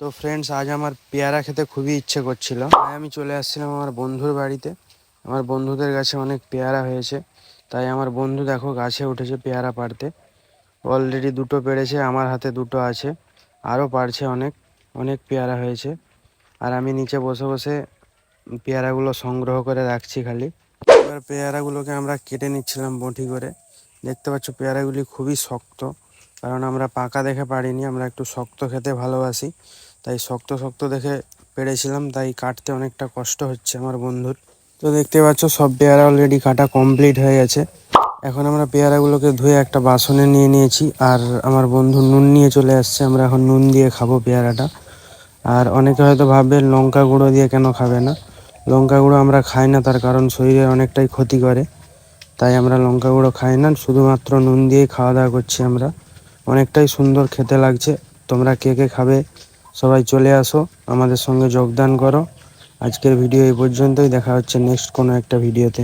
তো ফ্রেন্ডস আজ আমার পেয়ারা খেতে খুবই ইচ্ছে করছিল। তাই আমি চলে আসছিলাম আমার বন্ধুর বাড়িতে। আমার বন্ধুদের গাছে অনেক পেয়ারা হয়েছে। তাই আমার বন্ধু দেখো গাছে উঠেছে পেয়ারা পাড়তে। অলরেডি দুটো পেড়েছে, আমার হাতে দুটো আছে। আরও পারছে অনেক অনেক পেয়ারা হয়েছে। আর আমি নিচে বসে বসে পেয়ারাগুলো সংগ্রহ করে রাখছি খালি। এবার পেয়ারাগুলোকে আমরা কেটে নিচ্ছিলাম বঁটি করে। দেখতে পাচ্ছ পেয়ারাগুলি খুবই শক্ত, কারণ আমরা পাকা দেখে পারিনি আমরা একটু শক্ত খেতে ভালোবাসি। তাই শক্ত শক্ত দেখে পেরেছিলাম, তাই কাটতে অনেকটা কষ্ট হচ্ছে আমার বন্ধুর। তো দেখতে পাচ্ছ, সব পেয়ারা অলরেডি কাটা কমপ্লিট হয়ে গেছে। এখন আমরা পেয়ারাগুলোকে ধুয়ে একটা বাসনে নিয়ে নিয়েছি, আর আমার বন্ধু নুন নিয়ে চলে আসছে, আমরা এখন নুন দিয়ে খাব পেয়ারাটা। আর অনেকে হয়তো ভাববে, লঙ্কা গুঁড়ো দিয়ে কেন খাবে না? লঙ্কা গুঁড়ো আমরা খাই না, তার কারণ শরীরে অনেকটাই ক্ষতি করে। তাই আমরা লঙ্কা গুঁড়ো খাই না, শুধুমাত্র নুন দিয়েই খাওয়া দাওয়া করছি আমরা। অনেকটাই সুন্দর খেতে লাগছে। তোমরা কে কে খাবে সবাই চলে আসো, আমাদের সঙ্গে যোগদান করো। আজকের ভিডিও এই পর্যন্তই, দেখা হচ্ছে নেক্সট কোনো একটা ভিডিওতে।